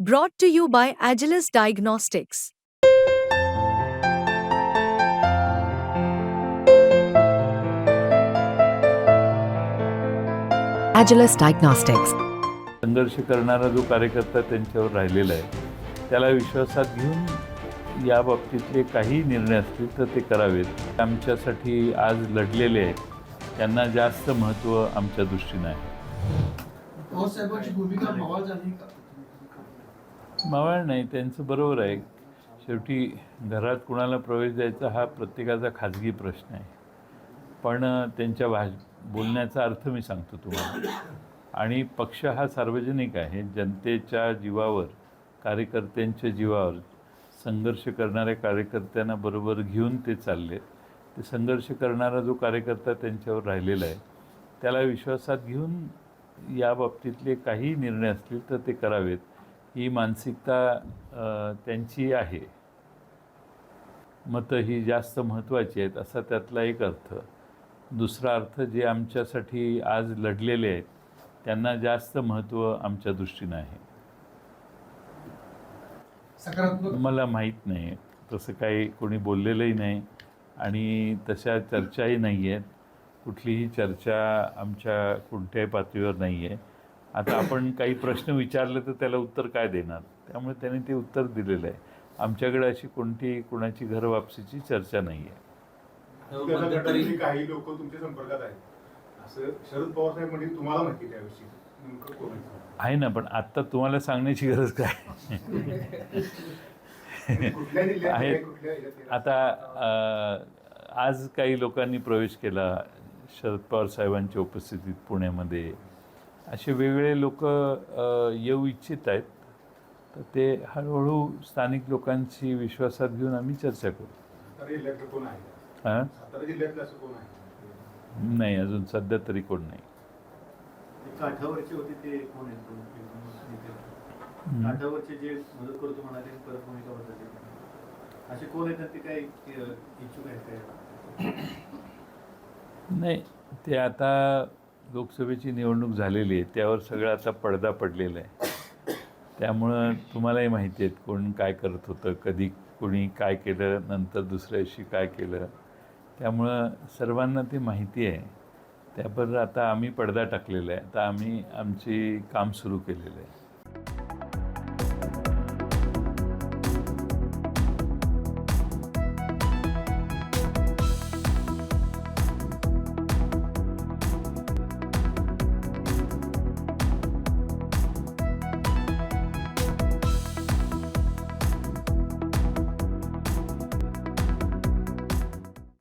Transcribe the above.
Brought to you by Agilus Diagnostics. Agilus Diagnostics. संघर्ष करणारा जो कार्यकर्ता त्यांच्यावर राहिलेला आहे त्याला विश्वासात घेऊन या बाबतीतले काही निर्णय असतील तर ते करावेत आमच्यासाठी आज लढलेले आहेत त्यांना जास्त महत्त्व आमच्या दृष्टीनं आहे मावाळ मावळ नाही त्यांचं बरोबर आहे. शेवटी घरात कुणाला प्रवेश द्यायचा हा प्रत्येकाचा खाजगी प्रश्न आहे. पण त्यांच्या भाष बोलण्याचा अर्थ मी सांगतो तुम्हाला. आणि पक्ष हा सार्वजनिक आहे. जनतेच्या जीवावर कार्यकर्त्यांच्या जीवावर संघर्ष करणाऱ्या कार्यकर्त्यांना बरोबर घेऊन ते चालले. ते संघर्ष करणारा जो कार्यकर्ता त्यांच्यावर राहिलेला आहे त्याला विश्वासात घेऊन या बाबतीतले काही निर्णय असतील तर ते करावेत. ही मानसिकता त्यांची आहे. मतं ही जास्त महत्त्वाची आहेत असा त्यातला एक अर्थ. दुसरा अर्थ जे आमच्यासाठी आज लढलेले आहेत त्यांना जास्त महत्त्व आमच्या दृष्टीनं आहे. सकारात्मक मला माहीत नाही तसं काही कोणी बोललेलंही नाही आणि तशा चर्चाही नाही आहेत. कुठलीही चर्चा आमच्या कोणत्याही पातळीवर नाही आहे. आता आपण काही प्रश्न विचारले तर त्याला उत्तर काय देणार? त्यामुळे त्यांनी ते उत्तर दिलेलं आहे. आमच्याकडे अशी कोणती कोणाची घर वापसीची चर्चा नाही आहे त्याचा गटातील काही लोक तुमच्या संपर्कात आहेत. असं शरद पवार साहेब म्हणजे तुम्हाला माहिती त्याविषयी. आहे? आहे ना पण आत्ता तुम्हाला सांगण्याची गरज काय? ह्याच्यात? आता आज काही लोकांनी प्रवेश केला शरद पवार साहेबांच्या उपस्थितीत पुण्यामध्ये. असे वेगवेगळे लोक येऊ इच्छित आहेत. तर ते हळूहळू स्थानिक लोकांशी विश्वासात घेऊन आम्ही चर्चा करू. हां? नाही अजून सध्या तरी कोण नाही. नाही ते आता लोकसभेची निवडणूक झालेली आहे त्यावर सगळं आता पडदा पडलेला आहे. त्यामुळं तुम्हालाही माहिती आहेत कोण काय करत होतं कधी कोणी काय केलं नंतर दुसऱ्याशी काय केलं. त्यामुळं सर्वांना ती माहिती आहे. त्याबरोबर आता आम्ही पडदा टाकलेला आहे. आता आम्ही आमची काम सुरू केलेलं आहे.